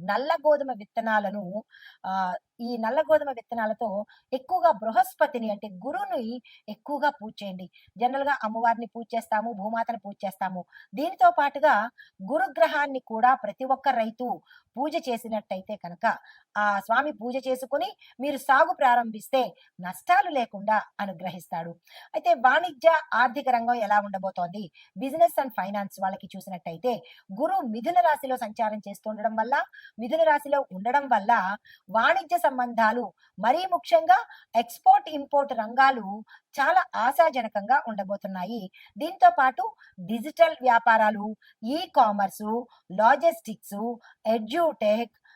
నల్ల గోధుమ విత్తనాలను ఆ ఈ నల్ల గోధుమ విత్తనాలతో ఎక్కువగా బృహస్పతిని అంటే గురువుని ఎక్కువగా పూజ చేయండి. జనరల్గా అమ్మవారిని పూజ చేస్తాము భూమాతను పూజ చేస్తాము. దీనితో పాటుగా గురుగ్రహాన్ని కూడా ప్రతి ఒక్క రైతు పూజ చేసినట్టయితే కనుక ఆ స్వామి పూజ చేసుకుని మీరు సాగు ప్రారంభిస్తే నష్టాలు లేకుండా అనుగ్రహిస్తాడు. అయితే వాణిజ్య ఆర్థిక రంగం ఎలా ఉండబోతోంది? బిజినెస్ అండ్ ఫైనాన్స్ వాళ్ళకి చూసినట్టయితే గురు మిథున రాశిలో సంచారం చేస్తుండడం వల్ల మిథున రాశిలో ఉండడం వల్ల వాణిజ్య సంబంధాలు మరీ ముఖ్యంగా ఎక్స్పోర్ట్ ఇంపోర్ట్ రంగాలు చాలా ఆశాజనకంగా ఉండబోతున్నాయి. దీంతో పాటు డిజిటల్ వ్యాపారాలు e commerce logistics edutech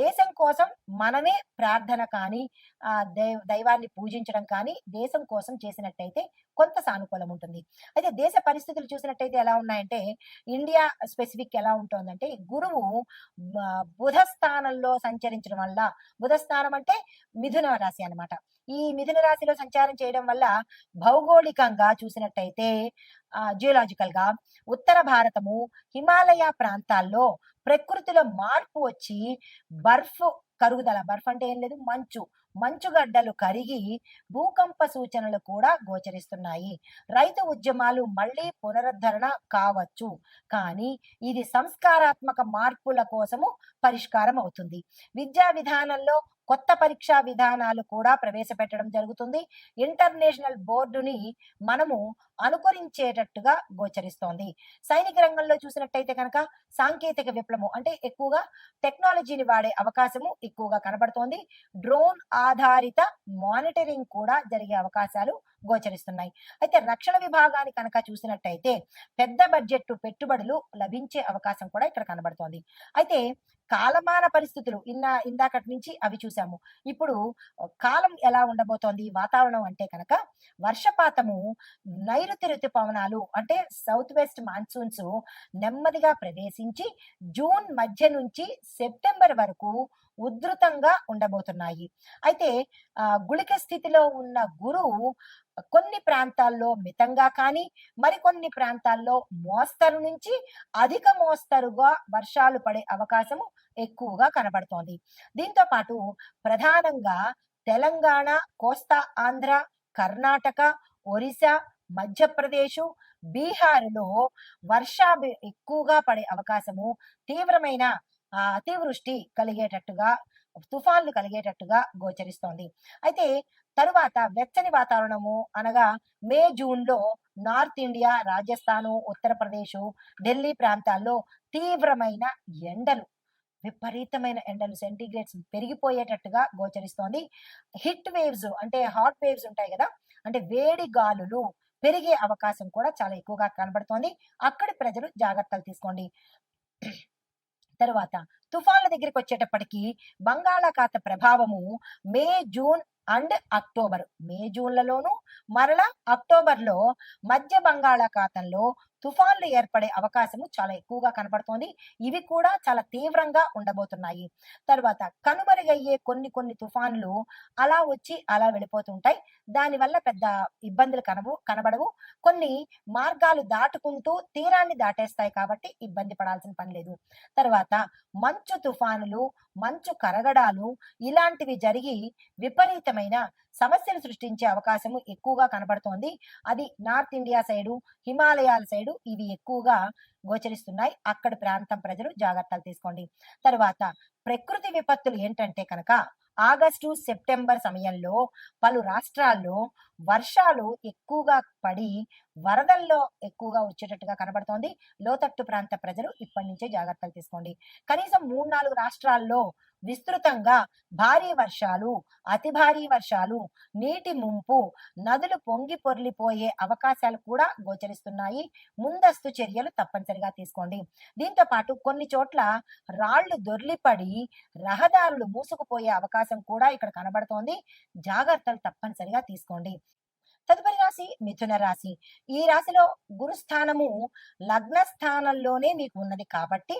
దేశం కోసం మనమే ప్రార్థన కానీ ఆ దైవాన్ని పూజించడం కానీ దేశం కోసం చేసినట్టయితే కొంత సానుకూలం ఉంటుంది. అయితే దేశ పరిస్థితులు చూసినట్టయితే ఎలా ఉన్నాయంటే ఇండియా స్పెసిఫిక్ ఎలా ఉంటుందంటే గురువు బుధ స్థానంలో సంచరించడం వల్ల బుధ స్థానం అంటే మిథున రాశి అన్నమాట. ఈ మిథున రాశిలో సంచారం చేయడం వల్ల భౌగోళికంగా చూసినట్టయితే జియోలాజికల్గా ఉత్తర భారతము హిమాలయ ప్రాంతాల్లో ప్రకృతిలో మార్పు వచ్చి బర్ఫ్ కరుగుదల బర్ఫ్ అంటే ఏం లేదు మంచు మంచుగడ్డలు కరిగి భూకంప సూచనలు కూడా గోచరిస్తున్నాయి. రైతు ఉద్యమాలు మళ్ళీ పునరుద్ధరణ కావచ్చు కానీ ఇది సంస్కారాత్మక మార్పుల కోసము పరిష్కారం అవుతుంది. విద్యా విధానంలో కొత్త పరీక్షా విధానాలు కూడా ప్రవేశపెట్టడం జరుగుతుంది. ఇంటర్నేషనల్ బోర్డుని మనము అనుకరించేటట్టుగా గోచరిస్తోంది. సైనిక రంగంలో చూసినట్టయితే కనుక సాంకేతిక విప్లవం అంటే ఎక్కువగా టెక్నాలజీని వాడే అవకాశము ఎక్కువగా కనబడుతోంది. డ్రోన్ ఆధారిత మానిటరింగ్ కూడా జరిగే అవకాశాలు గోచరిస్తున్నాయి. అయితే రక్షణ విభాగాన్ని కనుక చూసినట్టయితే పెద్ద బడ్జెట్ పెట్టుబడులు లభించే అవకాశం కూడా ఇక్కడ కనబడుతోంది. అయితే కాలమాన పరిస్థితులు ఇన్న ఇందాకటి నుంచి అవి చూసాము. ఇప్పుడు కాలం ఎలా ఉండబోతోంది? వాతావరణం అంటే కనుక వర్షపాతము నైరుతి ఋతుపవనాలు అంటే సౌత్ వెస్ట్ మాన్సూన్స్ నెమ్మదిగా ప్రవేశించి జూన్ మధ్య నుంచి సెప్టెంబర్ వరకు ఉధృతంగా ఉండబోతున్నాయి. అయితే గుళిక స్థితిలో ఉన్న గురువు కొన్ని ప్రాంతాల్లో మితంగా కానీ మరికొన్ని ప్రాంతాల్లో మోస్తరు నుంచి అధిక మోస్తరుగా వర్షాలు పడే అవకాశము ఎక్కువగా కనబడుతోంది. దీంతో పాటు ప్రధానంగా తెలంగాణ కోస్తా ఆంధ్ర కర్ణాటక ఒరిస్సా మధ్యప్రదేశ్ బీహార్లో వర్ష ఎక్కువగా పడే అవకాశము తీవ్రమైన అతివృష్టి కలిగేటట్టుగా తుఫాన్లు కలిగేటట్టుగా గోచరిస్తోంది. అయితే తరువాత వెచ్చని వాతావరణము అనగా మే జూన్లో నార్త్ ఇండియా రాజస్థాను ఉత్తరప్రదేశ్ ఢిల్లీ ప్రాంతాల్లో తీవ్రమైన ఎండలు విపరీతమైన ఎండలు సెంటీగ్రేడ్స్ పెరిగిపోయేటట్టుగా గోచరిస్తోంది. హిట్ వేవ్స్ అంటే హాట్ వేవ్స్ ఉంటాయి కదా అంటే వేడి గాలులు పెరిగే అవకాశం కూడా చాలా ఎక్కువగా కనబడుతోంది. అక్కడి ప్రజలు జాగ్రత్తలు తీసుకోండి. తర్వాత తుఫాన్ల దగ్గరికి వచ్చేటప్పటికి బంగాళాఖాత ప్రభావము May June and October. May జూన్లలోను మరలా అక్టోబర్లో మధ్య బంగాళాఖాతంలో తుఫాన్లు ఏర్పడే అవకాశము చాలా ఎక్కువగా కనబడుతోంది. ఇవి కూడా చాలా తీవ్రంగా ఉండబోతున్నాయి. తర్వాత కనుమరుగయ్యే కొన్ని కొన్ని తుఫాన్లు అలా వచ్చి అలా వెళ్ళిపోతుంటాయి. దానివల్ల పెద్ద ఇబ్బందులు కనవు కనబడవు. కొన్ని మార్గాలు దాటుకుంటూ తీరాన్ని దాటేస్తాయి కాబట్టి ఇబ్బంది పడాల్సిన పని లేదు. తర్వాత మంచు తుఫానులు మంచు కరగడాలు ఇలాంటివి జరిగి విపరీతమైన సమస్యలు సృష్టించే అవకాశము ఎక్కువగా కనబడుతోంది. అది నార్త్ ఇండియా సైడు హిమాలయాల సైడు ఇవి ఎక్కువగా గోచరిస్తున్నాయి. అక్కడి ప్రాంతం ప్రజలు జాగ్రత్తలు తీసుకోండి. తర్వాత ప్రకృతి విపత్తులు ఏంటంటే కనుక ఆగస్టు సెప్టెంబర్ సమయంలో పలు రాష్ట్రాల్లో వర్షాలు ఎక్కువగా పడి వరదల్లో ఎక్కువగా వచ్చేటట్టుగా కనబడుతోంది. లోతట్టు ప్రాంత ప్రజలు ఇప్పటి నుంచే జాగ్రత్తలు తీసుకోండి. కనీసం మూడు నాలుగు రాష్ట్రాల్లో విస్తృతంగా భారీ వర్షాలు అతి భారీ వర్షాలు నీటి ముంపు నదులు పొంగి పొర్లిపోయే అవకాశాలు కూడా గోచరిస్తున్నాయి. ముందస్తు చర్యలు తప్పనిసరిగా తీసుకోండి. దీంతో పాటు కొన్ని చోట్ల రాళ్ళు దొర్లిపడి రహదారులు మూసుకుపోయే అవకాశం కూడా ఇక్కడ కనబడుతోంది. జాగ్రత్తలు తప్పనిసరిగా తీసుకోండి. తదుపరి రాశి మిథున రాశి. ఈ రాశిలో గురుస్థానము లగ్న స్థానంలోనే మీకు ఉన్నది కాబట్టి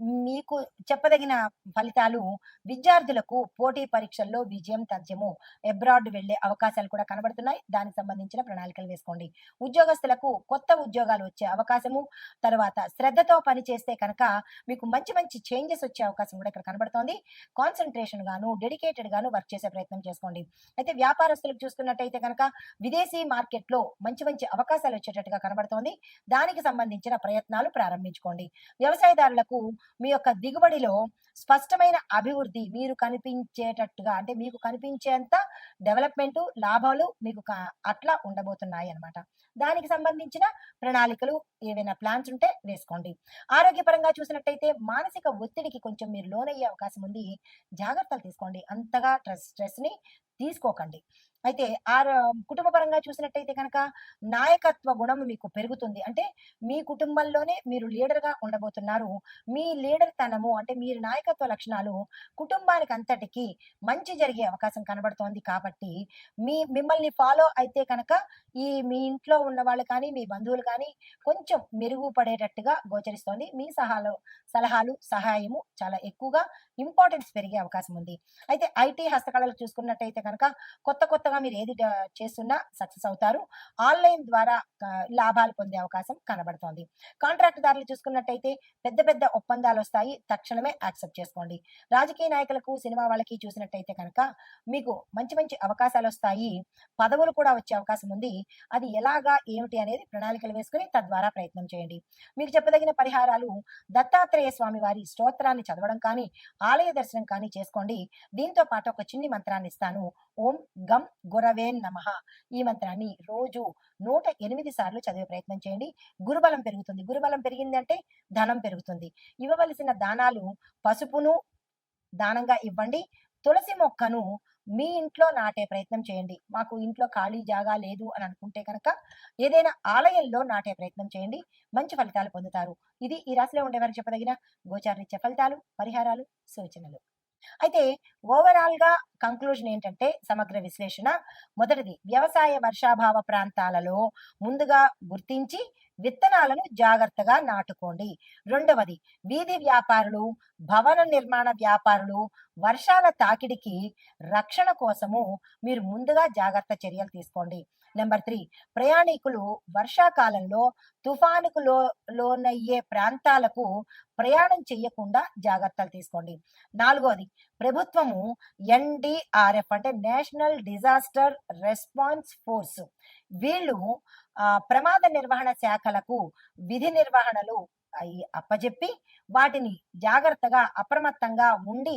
మీకు చెప్పదగిన ఫలితాలు విద్యార్థులకు పోటీ పరీక్షల్లో విజయం తథ్యము అబ్రాడ్ వెళ్ళే అవకాశాలు కూడా కనబడుతున్నాయి. దానికి సంబంధించిన ప్రణాళికలు వేసుకోండి. ఉద్యోగస్తులకు కొత్త ఉద్యోగాలు వచ్చే అవకాశము తర్వాత శ్రద్ధతో పని చేస్తే కనుక మీకు మంచి మంచి చేంజెస్ వచ్చే అవకాశం కూడా ఇక్కడ కనబడుతోంది. కాన్సన్ట్రేషన్ గాను డెడికేటెడ్ గాను వర్క్ చేసే ప్రయత్నం చేసుకోండి. అయితే వ్యాపారస్తులకు చూసుకున్నట్టయితే కనుక విదేశీ మార్కెట్లో మంచి మంచి అవకాశాలు వచ్చేటట్టుగా కనబడుతోంది. దానికి సంబంధించిన ప్రయత్నాలు ప్రారంభించుకోండి. వ్యవసాయదారులకు మీ యొక్క దిగుబడిలో స్పష్టమైన అభివృద్ధి మీరు కనిపించేటట్టుగా అంటే మీకు కనిపించేంత డెవలప్మెంట్ లాభాలు మీకు అట్లా ఉండబోతున్నాయి అన్నమాట దానికి సంబంధించిన ప్రణాళికలు ఏవైనా ప్లాన్స్ ఉంటే వేసుకోండి. ఆరోగ్యపరంగా చూసినట్టయితే మానసిక ఒత్తిడికి కొంచెం మీరు లోనయ్యే అవకాశం ఉంది. జాగ్రత్తలు తీసుకోండి. అంతగా స్ట్రెస్ స్ట్రెస్ని తీసుకోకండి. అయితే ఆ కుటుంబ పరంగా చూసినట్టయితే కనుక నాయకత్వ గుణం మీకు పెరుగుతుంది. అంటే మీ కుటుంబంలోనే మీరు లీడర్గా ఉండబోతున్నారు. మీ లీడర్ తనము అంటే మీరు నాయకత్వ లక్షణాలు కుటుంబానికి అంతటికి మంచి జరిగే అవకాశం కనబడుతోంది కాబట్టి మీ మిమ్మల్ని ఫాలో అయితే కనుక ఈ మీ ఇంట్లో ఉన్న వాళ్ళు కానీ మీ బంధువులు కానీ కొంచెం మెరుగుపడేటట్టుగా గోచరిస్తోంది. మీ సహాలు సలహాలు సహాయము చాలా ఎక్కువగా ఇంపార్టెన్స్ పెరిగే అవకాశం ఉంది. అయితే ఐటీ హస్తకళలు చూసుకున్నట్టయితే కనుక కొత్త కొత్త కొత్తగా మీరు ఏది చేస్తున్నా సక్సెస్ అవుతారు. ఆన్లైన్ ద్వారా లాభాలు పొందే అవకాశం కనబడుతోంది. కాంట్రాక్ట్ దారులు చూసుకున్నట్టయితే పెద్ద పెద్ద ఒప్పందాలు వస్తాయి. తక్షణమే యాక్సెప్ట్ చేసుకోండి. రాజకీయ నాయకులకు సినిమా వాళ్ళకి చూసినట్టయితే కనుక మీకు మంచి మంచి అవకాశాలు వస్తాయి. పదవులు కూడా వచ్చే అవకాశం ఉంది. అది ఎలాగా ఏమిటి అనేది ప్రణాళికలు వేసుకుని తద్వారా ప్రయత్నం చేయండి. మీకు చెప్పదగిన పరిహారాలు దత్తాత్రేయ స్వామి వారి స్తోత్రాన్ని చదవడం కానీ ఆలయ దర్శనం కానీ చేసుకోండి. దీంతో పాటు ఒక చిన్ని మంత్రాన్ని ఇస్తాను. ఓం గం గురవే నమః. ఈ మంత్రాన్ని రోజు నూట ఎనిమిది సార్లు చదివే ప్రయత్నం చేయండి. గురుబలం పెరుగుతుంది. గురుబలం పెరిగిందంటే ధనం పెరుగుతుంది. ఇవ్వవలసిన దానాలు పసుపును దానంగా ఇవ్వండి. తులసి మొక్కను మీ ఇంట్లో నాటే ప్రయత్నం చేయండి. మాకు ఇంట్లో ఖాళీ జాగా లేదు అని అనుకుంటే కనుక ఏదైనా ఆలయంలో నాటే ప్రయత్నం చేయండి. మంచి ఫలితాలు పొందుతారు. ఇది ఈ రాశిలో ఉండేవారు చెప్పదగిన గోచారీత్య ఫలితాలు పరిహారాలు సూచనలు. అయితే ఓవరాల్గా కంక్లూజన్ ఏంటంటే సమగ్ర విశ్లేషణ. మొదటిది వ్యవసాయ వర్షాభావ ప్రాంతాలలో ముందుగా గుర్తించి విత్తనాలను జాగ్రత్తగా నాటుకోండి. రెండవది వీధి వ్యాపారులు భవన నిర్మాణ వ్యాపారులు వర్షాల తాకిడికి రక్షణ కోసము మీరు ముందుగా జాగ్రత్త చర్యలు తీసుకోండి. నెంబర్ త్రీ ప్రయాణికులు వర్షాకాలంలో తుఫానుకు లో లోనయ్యే ప్రాంతాలకు ప్రయాణం చేయకుండా జాగ్రత్తలు తీసుకోండి. నాలుగోది ప్రభుత్వము ఎన్డిఆర్ఎఫ్ అంటే నేషనల్ డిజాస్టర్ రెస్పాన్స్ ఫోర్స్. వీళ్ళు ప్రమాద నిర్వహణ శాఖలకు విధి నిర్వహణలు అయి అప్పజెప్పి వాటిని జాగ్రత్తగా అప్రమత్తంగా ఉండి